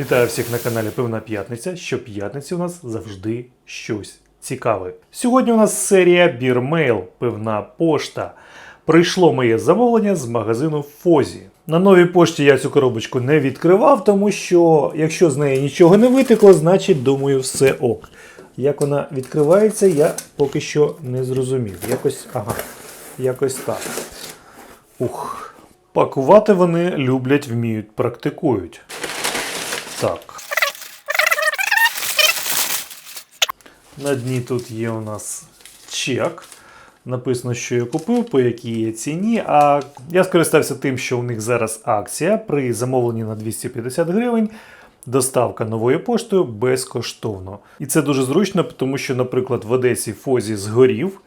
Вітаю всіх на каналі Пивна П'ятниця. Щоп'ятниці у нас завжди щось цікаве. Сьогодні у нас серія Бірмейл, пивна пошта. Прийшло моє замовлення з магазину Фозі. На новій пошті я цю коробочку не відкривав, тому що якщо з неї нічого не витекло, значить, думаю, все ок. Як вона відкривається, я поки що не зрозумів. Якось, ага, якось так. Ух. Пакувати вони люблять, вміють, практикують. Так. На дні тут є у нас чек. Написано, що я купив, по якій є ціні. А я скористався тим, що у них зараз акція при замовленні на 250 гривень. Доставка новою поштою безкоштовно. І це дуже зручно, тому що, наприклад, в Одесі Фозі згорів.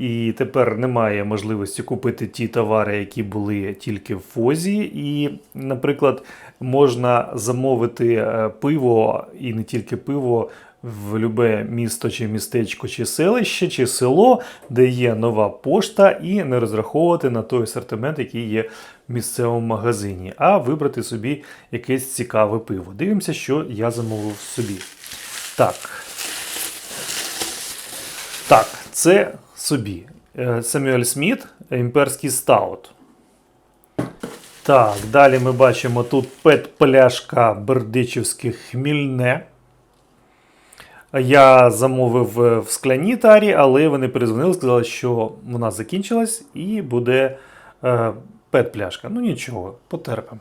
І тепер немає можливості купити ті товари, які були тільки в Фозі. І, наприклад, можна замовити е, пиво і не тільки пиво в любе місто чи містечко, чи селище, чи село, де є нова пошта, і не розраховувати на той асортимент, який є в місцевому магазині, а вибрати собі якесь цікаве пиво. Дивимося, що я замовив собі. Так. Так, це собі. Е, Самюель Сміт, імперський стаут. Так, далі ми бачимо тут пет-пляшка бердичівське хмільне. Я замовив е, в скляній тарі, але вони перезвонили, сказали, що вона закінчилась і буде е, пет-пляшка. Ну нічого, потерпимо.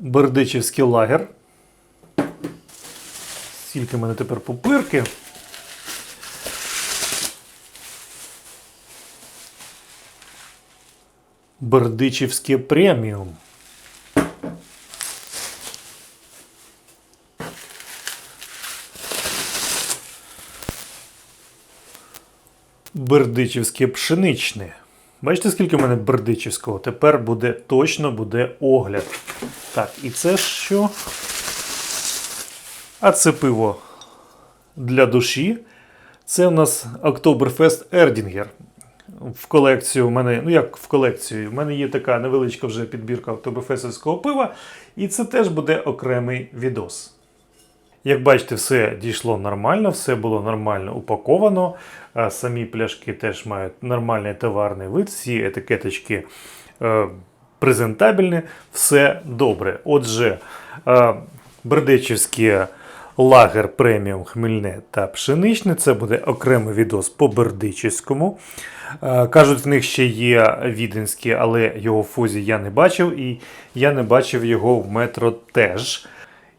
Бердичівський лагер. Скільки в мене тепер пупирки. Бердичівське преміум. Бердичівське пшеничне. Бачите, скільки в мене бердичівського? Тепер буде точно буде огляд. Так, і це що? А це пиво для душі. Це у нас Oktoberfest Erdinger. В колекцію в мене, ну як в колекцію, в мене є така невеличка вже підбірка Октоберфестівського пива, і це теж буде окремий відос. Як бачите, все дійшло нормально, все було нормально упаковано. Самі пляшки теж мають нормальний товарний вид, всі етикеточки е, презентабельні, все добре. Отже, е, Бердичівське лагер преміум хмельне та пшеничне. Це буде окремий відос по Бердичівському. Е, Кажуть, в них ще є віденські, але його в фузі я не бачив, і я не бачив його в метро теж.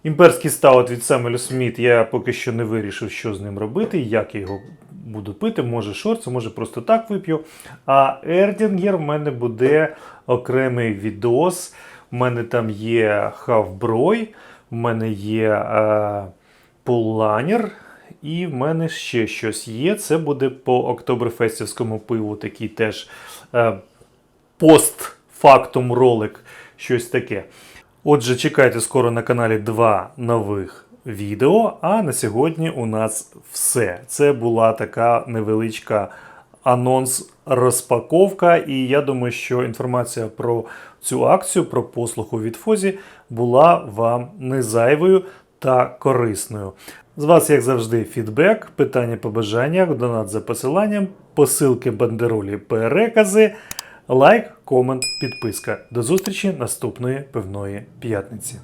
Імперський стаут від Семелю Сміт я поки що не вирішив, що з ним робити, як я його буду пити. Може шорт, може просто так вип'ю. А Ердінгер в мене буде окремий відос. У мене там є хавброй, в мене є е, пулланер, і в мене ще щось є. Це буде по октоберфестівському пиву, такий теж е, постфактум ролик, щось таке. Отже, чекайте скоро на каналі два нових відео. А на сьогодні у нас все. Це була така невеличка анонс розпаковка. І я думаю, що інформація про цю акцію, про послугу від Фозі, була вам не зайвою та корисною. З вас, як завжди, фідбек, питання по бажаннях, донат за посиланням, посилки бандеролі, перекази, лайк, комент, підписка. До зустрічі наступної пивної п'ятниці.